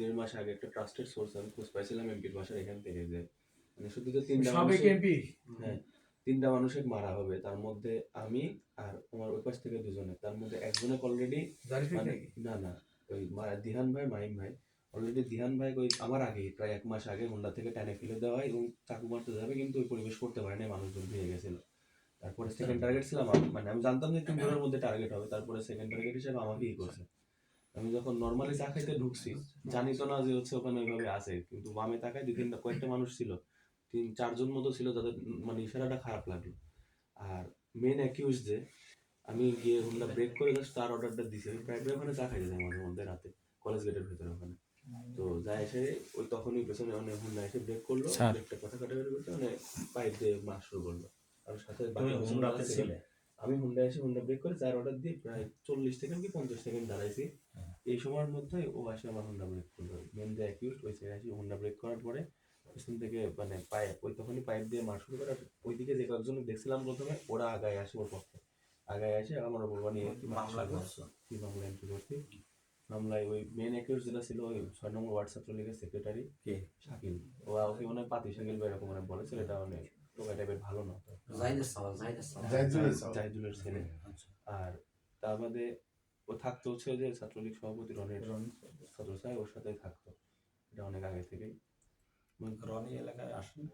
দেড় মাস আগে একটা ট্রাস্টেড সোর্স আমি খোঁজ পাইছিলাম এমপির বাসার এখান থেকে যে মানে শুধু যে তিনটা সাবেক এমপি হ্যাঁ তিনটা মানুষের মারা হবে তার মধ্যে আমি আর আমার ওই পাশ থেকে দুজনে। তার মধ্যে একজনে অলরেডি মানে না না ওই দিহান ভাই মাহিম ভাই। অলরেডি দিহান ভাই ওই আমার আগে প্রায় এক মাস আগে হোন্ডা থেকে টেনে ফেলে দেওয়া হয় এবং চাকু মারতে যাবে কিন্তু ওই পরিবেশ করতে পারেনি মানুষজন ভিড়ে গেছিল। তারপরে সেকেন্ড টার্গেট ছিলাম মানে আমি জানতাম যে তিন জনের মধ্যে টার্গেট হবে তারপরে সেকেন্ড টার্গেট হিসেবে আমাকেই করছে। আমি যখন নর্মালি চা খাইতে ঢুকছি জানি তো না যে হচ্ছে ওখানে ওইভাবে আছে কিন্তু বামে তাকায় দুই তিনটা কয়েকটা মানুষ ছিল। তিন চারজন মতো ছিল তাদের মানে ইশারাটা খারাপ লাগল। আর মেন অ্যাকিউজ যে আমি গিয়ে হোন্ডা ব্রেক করে জাস্ট তার অর্ডারটা দিছি। আমি প্রায় প্রায় ওখানে চা খাইতে যাই মাঝে মধ্যে রাতে কলেজ গেটের ভিতরে ওখানে। তো যা এসে ওই তখনই পেছনে অনেক হোন্ডা এসে ব্রেক করল। ব্রেকটা কথা কাটাকাটি করতে মানে পাইপ দিয়ে মার শুরু করল। আর সাথে বাকি হুন্ডাতে ছিল। ছিলে আমি হুন্ডা এসে হুন্ডা ব্রেক করে চার অর্ডার দিয়ে প্রায় চল্লিশ সেকেন্ড কি পঞ্চাশ সেকেন্ড দাঁড়াইছি। এই সময়ের মধ্যে ও আসে আমার হুন্ডা ব্রেক করল মেন যে অ্যাকিউজ ওই সাইড আসি হুন্ডা ব্রেক করার পরে পিছন থেকে মানে পাইপ ওই তখনই পাইপ দিয়ে মার শুরু করে আর ওইদিকে যে কয়েকজন দেখছিলাম প্রথমে ওরা আগায় আসে ওর পক্ষে। আগায় আসে আমার উপর মানে মামলা করছ? কি মামলা এন্ট্রি করছি? মামলায় ওই মেন অ্যাকিউজ যেটা ছিল ওই ছয় নম্বর হোয়াটসঅ্যাপ লীগের সেক্রেটারি কে? শাকিল। ও ওকে মনে হয় পাতি শাকিল বা এরকম মানে বলে ছেলেটা মানে টোকা টাইপের ভালো না তো। জাহিদের সাওয়াল জাহিদের সাওয়াল। জাহিদুলের ছেলে। আর তার বাদে ও থাকতো হচ্ছে যে ছাত্রলীগ সভাপতি রনের ছাত্র সাহেব ওর সাথেই থাকতো। এটা অনেক আগে থেকেই। রনি এলাকায় আসেন?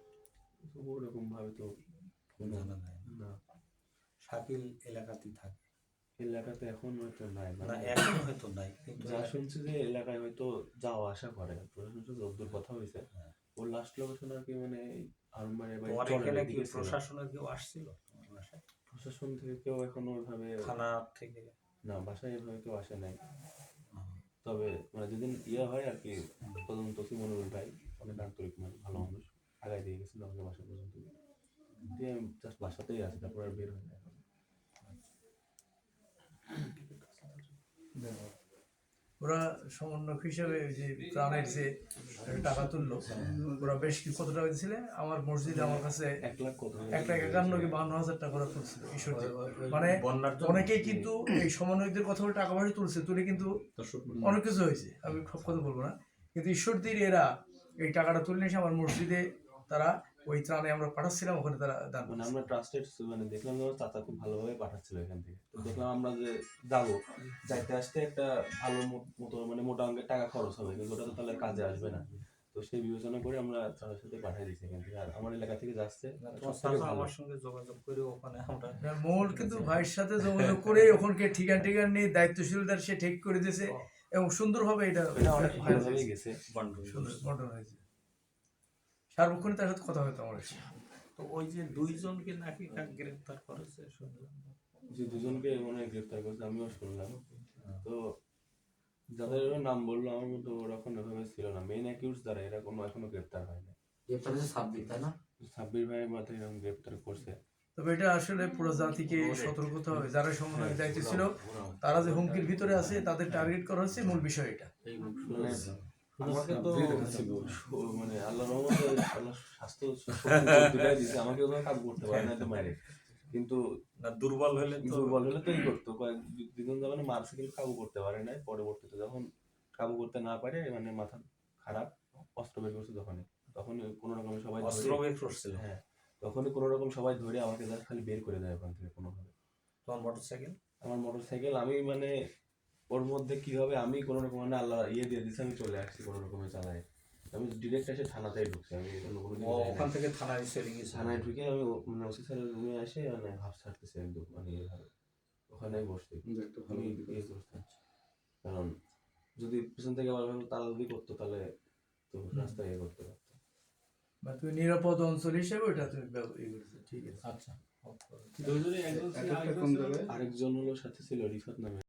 ওরকম ভাবে তো জানা যায় না। না শাকিল এলাকাতেই থাকে? এলাকাতে এখন হয়তো নাই না মানে এখন হয়তো নাই যা শুনছি যে এলাকায় হয়তো যাওয়া আসা করে প্রশাসন কথা হয়েছে। হ্যাঁ। ওর লাস্ট লোকেশন আর কি মানে আলমারি বা তোমার এখানে কি। প্রশাসনের কেউ আসছিল তোমার বাসায়? প্রশাসন থেকে কেউ এখনও ওইভাবে থানা থেকে? না বাসায় এভাবে কেউ আসে নাই। তবে মানে যেদিন ইয়ে হয় আর কি তদন্ত মনোরুল ভাই? অনেক আন্তরিক মানুষ ভালো মানুষ। আগায় দিয়ে গেছিল আমাকে বাসা পর্যন্ত। দিয়ে আমি জাস্ট বাসাতেই আছি তারপর আর বের হয় না। ওরা সমন্বয়ক হিসেবে যে ত্রাণের যে টাকা তুললো ওরা বেশ কি কত টাকা দিয়েছিলে? আমার মসজিদে আমার কাছে এক লাখ এক লাখ একান্ন কি বান্ন হাজার টাকা ওরা তুলছিল মানে অনেকেই কিন্তু এই সমন্বয়কদের কথা বলে টাকা পয়সা তুলছে তুলে কিন্তু অনেক কিছু হয়েছে আমি সব কথা বলব না। কিন্তু ঈশ্বরদীর এরা এই টাকাটা তুলে এসে আমার মসজিদে তারা ওই ত্রাণে আমরা পাঠাচ্ছিলাম ওখানে তারা দান মানে আমরা ট্রাস্টেড মানে দেখলাম যে আমার চাচা খুব ভালোভাবে পাঠাচ্ছিল এখান থেকে। তো দেখলাম আমরা যে যাব যাইতে আসতে একটা ভালো মতো মানে মোটা অঙ্কের টাকা খরচ হবে কিন্তু ওটা তো তাহলে কাজে আসবে না। তো সেই বিবেচনা করে আমরা চাচার সাথে পাঠাই দিচ্ছি এখান থেকে। আর আমার এলাকা থেকে যাচ্ছে। আমার সঙ্গে যোগাযোগ করে ওখানে আমরা মোল কিন্তু ভাইয়ের সাথে যোগাযোগ করে ওখানকে ঠিকান ঠিকান নিয়ে দায়িত্বশীলতার সে ঠিক করে দিয়েছে এবং সুন্দরভাবে এটা এটা অনেক ভালোভাবেই গেছে বন্টন সুন্দর বন্টন হয়েছে। সার্বক্ষণিক তার সাথে কথা হতো আমার তো ওই যে দুইজনকে নাকি কাক গ্রেফতার করেছে শুনলাম। যে দুজনকে মনে হয় গ্রেফতার করছে আমিও শুনলাম। তো যাদের নাম বলল আমার মতো ওরকম এভাবে ছিল না। মেইন অ্যাকিউজ যারা এরা কোনো এখনও গ্রেফতার হয় না গ্রেপ্তার হয়েছে সাব্বির তাই না? সাব্বির ভাইয়ের মাথায় এরকম গ্রেফতার করছে। তবে এটা আসলে পুরো জাতিকে সতর্ক হতে হবে। যারা সমন্বয়ের দায়িত্ব ছিল তারা যে হুমকির ভিতরে আছে তাদের টার্গেট করা হচ্ছে মূল বিষয় এটা। আমাকে তো মানে আল্লাহ রহমতে আল্লাহ স্বাস্থ্য দুটাই দিছে আমাকে ওভাবে কাজ করতে পারে না তো মারে কিন্তু দুর্বল হলে দুর্বল হলে তো এই করতো কয়েক দু- যখন মারছে কিন্তু কাবু করতে পারে নাই পরবর্তীতে যখন কাবু করতে না পারে মানে মাথা খারাপ অস্ত্র বের করছে তখনই। তখনই কোনো রকমে সবাই অস্ত্র বের করছিল। হ্যাঁ তখনই কোনো রকম সবাই ধরে আমাকে খালি বের করে দেয় ওখান থেকে কোনোভাবে। তোমার মোটর সাইকেল আমার মোটর সাইকেল আমি মানে ওর মধ্যে কি হবে? আমি কোনো রকম মানে আল্লাহ ইয়ে দিয়ে দিচ্ছে আমি চলে আসছি কোনো রকমে চালাই আমি ডিরেক্ট এসে থানাতেই ঢুকছি আমি ওখান থেকে থানায় গেছে থানায় ঢুকে আমি মানে ওসি স্যারের রুমে এসে মানে হাফ ছাড়তেছি একদম মানে এইভাবে ওখানে বসছি। আমি ইয়ে করতাম কারণ যদি পিছন থেকে আবার তালা যদি করতো তাহলে তো রাস্তায় ইয়ে করতে পারতো। বা তুমি নিরাপদ অঞ্চল হিসেবে ওটা তুমি ইয়ে করেছ ঠিক আছে। আচ্ছা। ছিল, আরেকজন হলো সাথে ছিল রিফাত নামে।